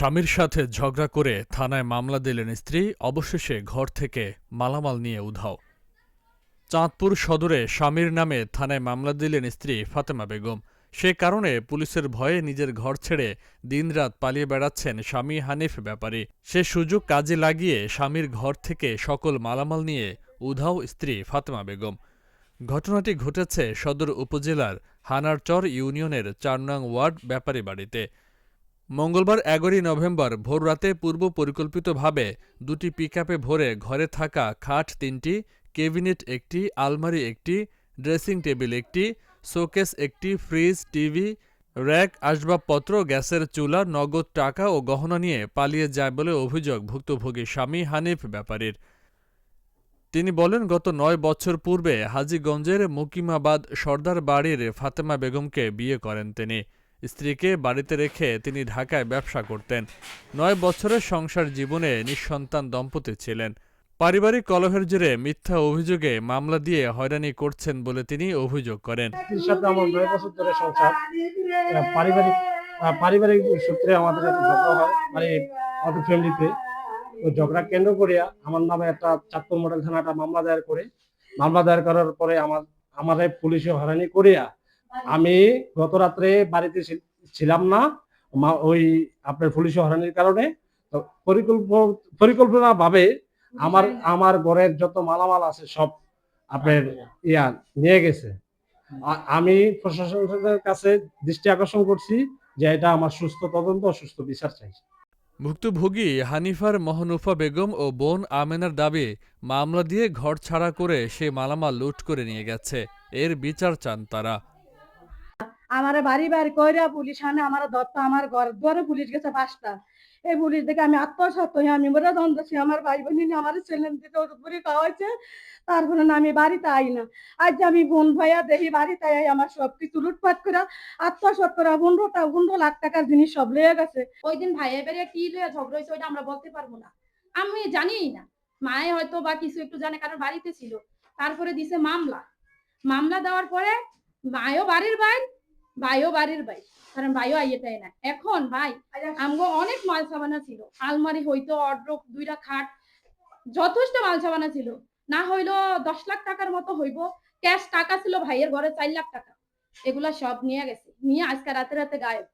স্বামীর সাথে ঝগড়া করে থানায় মামলা দিলেন স্ত্রী, অবশেষে ঘর থেকে মালামাল নিয়ে উধাও। চাঁদপুর সদরে স্বামীর নামে থানায় মামলা দিলেন স্ত্রী ফাতেমা বেগম। সে কারণে পুলিশের ভয়ে নিজের ঘর ছেড়ে দিনরাত পালিয়ে বেড়াচ্ছেন স্বামী হানিফ ব্যাপারী। সে সুযোগ কাজে লাগিয়ে স্বামীর ঘর থেকে সকল মালামাল নিয়ে উধাও স্ত্রী ফাতেমা বেগম। ঘটনাটি ঘটেছে সদর উপজেলার হানারচর ইউনিয়নের চার নং ওয়ার্ড ব্যাপারী বাড়িতে মঙ্গলবার এগারোই নভেম্বর ভোররাতে পূর্ব পরিকল্পিতভাবে দুটি পিকআপে ভরে ঘরে থাকা খাট তিনটি কেবিনেট একটি, আলমারি একটি, ড্রেসিং টেবিল একটি, শোকেস একটি, ফ্রিজ, টিভি, র্যাক, আসবাবপত্র, গ্যাসের চুলা, নগদ টাকা ও গহনা নিয়ে পালিয়ে যায় বলে অভিযোগ ভুক্তভোগী স্বামী হানিফ ব্যাপারীর। তিনি বলেন, গত নয় বছর পূর্বে হাজীগঞ্জের মুকিমাবাদ সর্দার বাড়ির ফাতেমা বেগমকে বিয়ে করেন তিনি। স্ত্রীকে বাড়িতে রেখে তিনি ঢাকায় ব্যবসা করতেন। নয় বছরের সংসার জীবনে নিঃসন্তান দম্পতি ছিলেন। পারিবারিক কলহের জেরে মিথ্যা অভিযোগে মামলা দিয়ে হয়রানি করছেন বলে তিনি অভিযোগ করেন। আমার নয় বছর সংসার পারিবারিক সূত্রে আমাদের ঝগড়া হয় মানে আমাদের ফ্যামিলিতে ঝগড়া কেন্দ্র করিয়া আমার নামে একটা চাঁদপুর মডেল থানা একটা মামলা দায়ের করে, মামলা দায়ের করার পরে আমার, আমারে পুলিশে হয়রানি করিয়া আমি গত রাত্রে বাড়িতে ছিলাম না ওই আপনার পুলিশে হয়রানির কারণে। পরিকল্প পরিকল্পনা ভাবে আমার আমার ঘরের যত মালামাল আছে সব আপনার ইয়া নিয়ে গেছে। আমি প্রশাসনের কাছে দৃষ্টি আকর্ষণ করছি যে এটা আমার সুস্থ তদন্ত, সুস্থ বিচার চাই ভুক্তভোগী হানিফার মহনুফা বেগম ও বোন আমেনার দাবি, মামলা দিয়ে ঘর ছাড়া করে সে মালামাল লুট করে নিয়ে গেছে। এর বিচার চান তারা। আমার বাড়ি বাড়ি কইরা পুলিশ আনে, আমার দত্ত, আমার ঘর দুয়ারে পুলিশ গেছে পাঁচটা। এই পুলিশ দেখে আমি আত্মসত্ত্ব হয়ে আমি মরে দ্বন্দ্বছি আমার ভাই বোন আমার ছেলে দিতে পুরি খাওয়াইছে, তারপরে না আমি বাড়িতে আই না। আজ আমি বোন ভাইয়া দেখি বাড়িতে আই, আমার সব কিছু লুটপাট করে আত্মসৎ করে পনেরোটা, পনেরো লাখ টাকার জিনিস সব লয়ে গেছে। ওই দিন ভাইয়ের বেড়ে কি লয়ে ঝগড়া হয়েছে ওইটা আমরা বলতে পারব না। আমি জানিই না। মায়ে হয়তো বা কিছু একটু জানে, কারণ বাড়িতে ছিল। তারপরে দিছে মামলা। মামলা দেওয়ার পরে মায়ও বাড়ির ভাই ভাইও বাড়ির ভাই কারণ ভাইও আইয়েটাই না। এখন ভাই আমগো অনেক মাল সাবানা ছিল। আলমারি হইতো অর্ডক দুইটা খাট যথেষ্ট মাল সাবানা ছিল। না হইল দশ লাখ টাকার মতো হইব। ক্যাশ টাকা ছিল ভাইয়ের ঘরে চার লাখ টাকা। এগুলা সব নিয়ে গেছে। নিয়ে আজকে রাতে রাতে গায়েব।